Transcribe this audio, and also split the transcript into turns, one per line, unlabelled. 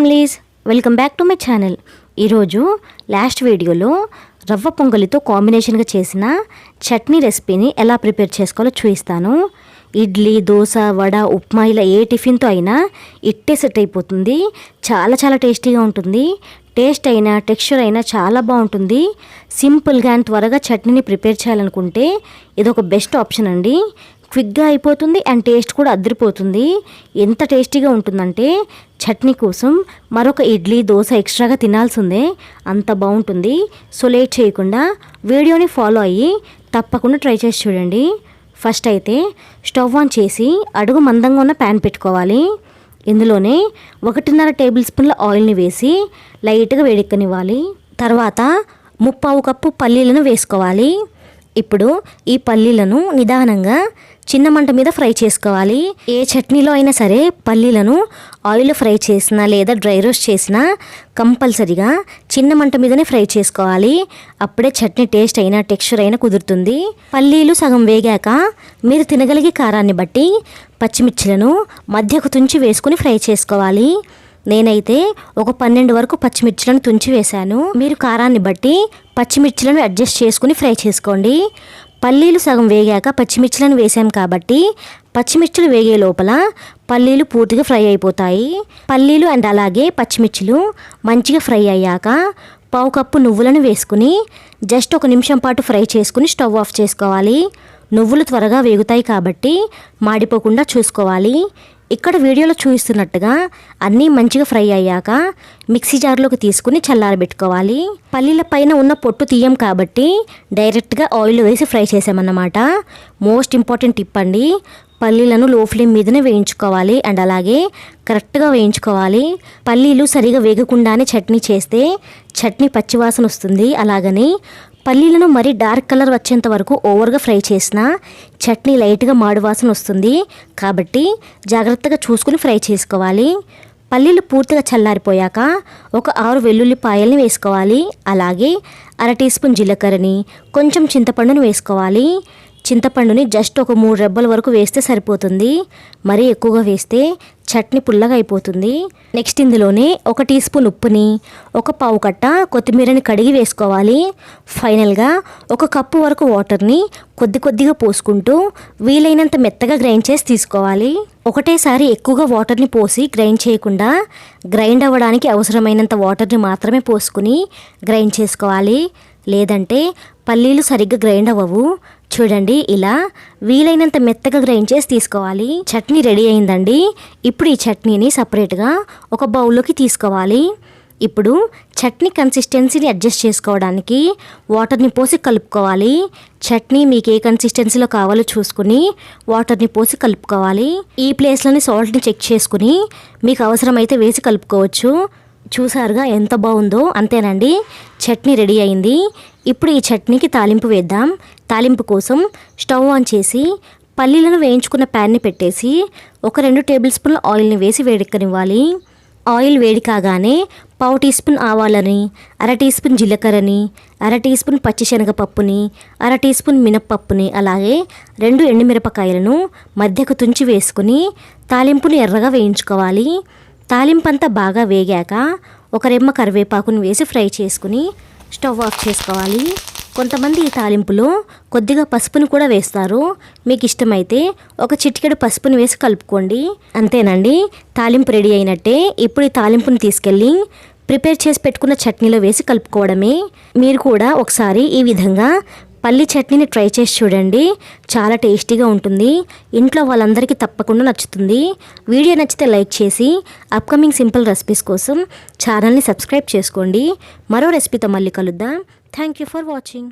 Families welcome back to my channel. ఈరోజు last వీడియోలో రవ్వ పొంగలితో కాంబినేషన్గా చేసిన చట్నీ రెసిపీని ఎలా ప్రిపేర్ చేసుకోవాలో చూపిస్తాను. ఇడ్లీ దోశ వడ ఉప్మా ఇలా ఏ టిఫిన్తో అయినా ఇట్టే సెట్ అయిపోతుంది. చాలా చాలా టేస్టీగా ఉంటుంది. టేస్ట్ అయినా టెక్స్చర్ అయినా చాలా బాగుంటుంది. సింపుల్గా అండ్ త్వరగా చట్నీని ప్రిపేర్ చేయాలనుకుంటే ఇది ఒక బెస్ట్ ఆప్షన్ అండి. క్విక్గా అయిపోతుంది అండ్ టేస్ట్ కూడా అద్దరిపోతుంది ఎంత టేస్టీగా ఉంటుందంటే చట్నీ కోసం మరొక ఇడ్లీ దోశ ఎక్స్ట్రాగా తినాల్సిందే. అంత బాగుంటుంది. సో లేట్ చేయకుండా వీడియోని ఫాలో అయ్యి తప్పకుండా ట్రై చేసి చూడండి. ఫస్ట్ అయితే స్టవ్ ఆన్ చేసి అడుగు మందంగా ఉన్న ప్యాన్ పెట్టుకోవాలి. ఇందులోనే ఒకటిన్నర టేబుల్ స్పూన్ల ఆయిల్ని వేసి లైట్గా వేడెక్కనివ్వాలి. తర్వాత ముప్పావు కప్పు పల్లీలను వేసుకోవాలి. ఇప్పుడు ఈ పల్లీలను నిదానంగా చిన్న మంట మీద ఫ్రై చేసుకోవాలి. ఏ చట్నీలో అయినా సరే పల్లీలను ఆయిల్ ఫ్రై చేసినా లేదా డ్రై రోస్ట్ చేసినా కంపల్సరిగా చిన్న మంట మీదనే ఫ్రై చేసుకోవాలి. అప్పుడే చట్నీ టేస్ట్ అయినా టెక్స్చర్ అయినా కుదురుతుంది. పల్లీలు సగం వేగాక మీరు తినగలిగే కారాన్ని బట్టి పచ్చిమిర్చిలను మధ్యకు తుంచి వేసుకుని ఫ్రై చేసుకోవాలి. నేనైతే ఒక పన్నెండు వరకు పచ్చిమిర్చిలను తుంచి వేశాను. మీరు కారాన్ని బట్టి పచ్చిమిర్చిలను అడ్జస్ట్ చేసుకుని ఫ్రై చేసుకోండి. పల్లీలు సగం వేగాక పచ్చిమిర్చిలను వేసాం కాబట్టి పచ్చిమిర్చిలు వేగే లోపల పల్లీలు పూర్తిగా ఫ్రై అయిపోతాయి. పల్లీలు అండ్ అలాగే పచ్చిమిర్చిలు మంచిగా ఫ్రై అయ్యాక పావు కప్పు నువ్వులను వేసుకుని జస్ట్ ఒక నిమిషం పాటు ఫ్రై చేసుకుని స్టవ్ ఆఫ్ చేసుకోవాలి. నువ్వులు త్వరగా వేగుతాయి కాబట్టి మాడిపోకుండా చూసుకోవాలి. ఇక్కడ వీడియోలో చూపిస్తున్నట్టుగా అన్నీ మంచిగా ఫ్రై అయ్యాక మిక్సీ జార్లోకి తీసుకుని చల్లారబెట్టుకోవాలి. పల్లీల పైన ఉన్న పొట్టు తీయం కాబట్టి డైరెక్ట్గా ఆయిల్ వేసి ఫ్రై చేసామన్నమాట. మోస్ట్ ఇంపార్టెంట్ టిప్ అండి పల్లీలను లో ఫ్లేమ్ మీదనే వేయించుకోవాలి అండ్ అలాగే కరెక్ట్గా వేయించుకోవాలి. పల్లీలు సరిగా వేగకుండానే చట్నీ చేస్తే చట్నీ పచ్చివాసన వస్తుంది. అలాగని పల్లీలను మరీ డార్క్ కలర్ వచ్చేంత వరకు ఓవర్గా ఫ్రై చేసిన చట్నీ లైట్గా మాడు వాసన వస్తుంది. కాబట్టి జాగ్రత్తగా చూసుకుని ఫ్రై చేసుకోవాలి. పల్లీలు పూర్తిగా చల్లారిపోయాక ఒక ఆరు వెల్లుల్లిపాయల్ని వేసుకోవాలి. అలాగే అర టీ స్పూన్ జీలకర్రని కొంచెం చింతపండుని వేసుకోవాలి. చింతపండుని జస్ట్ ఒక మూడు రెబ్బల వరకు వేస్తే సరిపోతుంది. మరీ ఎక్కువగా వేస్తే చట్నీ పుల్లగా అయిపోతుంది. నెక్స్ట్ ఇందులోనే ఒక టీ స్పూన్ ఉప్పుని ఒక పావు కట్ట కొత్తిమీరని కడిగి వేసుకోవాలి. ఫైనల్గా ఒక కప్పు వరకు వాటర్ని కొద్ది కొద్దిగా పోసుకుంటూ వీలైనంత మెత్తగా గ్రైండ్ చేసి తీసుకోవాలి. ఒకటేసారి ఎక్కువగా వాటర్ని పోసి గ్రైండ్ చేయకుండా గ్రైండ్ అవ్వడానికి అవసరమైనంత వాటర్ని మాత్రమే పోసుకుని గ్రైండ్ చేసుకోవాలి. లేదంటే పల్లీలు సరిగ్గా గ్రైండ్ అవ్వవు. చూడండి ఇలా వీలైనంత మెత్తగా గ్రైండ్ చేసి తీసుకోవాలి. చట్నీ రెడీ అయిందండి. ఇప్పుడు ఈ చట్నీని సపరేట్గా ఒక బౌల్లోకి తీసుకోవాలి. ఇప్పుడు చట్నీ కన్సిస్టెన్సీని అడ్జస్ట్ చేసుకోవడానికి వాటర్ని పోసి కలుపుకోవాలి. చట్నీ మీకు ఏ కన్సిస్టెన్సీలో కావాలో చూసుకుని వాటర్ని పోసి కలుపుకోవాలి. ఈ ప్లేస్లోని సాల్ట్ని చెక్ చేసుకుని మీకు అవసరమైతే వేసి కలుపుకోవచ్చు. చూసారుగా ఎంత బాగుందో? అంతేనండి. చట్నీ రెడీ అయింది. ఇప్పుడు ఈ చట్నీకి తాలింపు వేద్దాం. తాలింపు కోసం స్టవ్ ఆన్ చేసి పల్లీలను వేయించుకున్న ప్యాన్ని పెట్టేసి ఒక రెండు టేబుల్ స్పూన్ల ఆయిల్ని వేసి వేడెక్కనివ్వాలి. ఆయిల్ వేడి కాగానే పావు టీ స్పూన్ ఆవాలని అర టీ స్పూన్ జీలకర్రని అర టీ స్పూన్ పచ్చిశనగపప్పుని అర టీ స్పూన్ మినప్పప్పుని అలాగే రెండు ఎండుమిరపకాయలను మధ్యకు తుంచి వేసుకుని తాలింపుని ఎర్రగా వేయించుకోవాలి. తాలింపంతా బాగా వేగాక ఒక రెమ్మ కరివేపాకుని వేసి ఫ్రై చేసుకుని స్టవ్ ఆఫ్ చేసుకోవాలి. కొంతమంది ఈ తాలింపులో కొద్దిగా పసుపుని కూడా వేస్తారు. మీకు ఇష్టమైతే ఒక చిటికెడు పసుపుని వేసి కలుపుకోండి. అంతేనండి తాలింపు రెడీ అయినట్టే ఇప్పుడు ఈ తాలింపుని తీసుకెళ్ళి ప్రిపేర్ చేసి పెట్టుకున్న చట్నీలో వేసి కలుపుకోవడమే. మీరు కూడా ఒకసారి ఈ విధంగా పల్లి చట్నీని ట్రై చేసి చూడండి. చాలా టేస్టీగా ఉంటుంది. ఇంట్లో వాళ్ళందరికీ తప్పకుండా నచ్చుతుంది. వీడియో నచ్చితే లైక్ చేసి అప్కమింగ్ సింపుల్ రెసిపీస్ కోసం ఛానల్ని సబ్స్క్రైబ్ చేసుకోండి. మరో రెసిపీతో మళ్ళీ కలుద్దాం. Thank you for watching.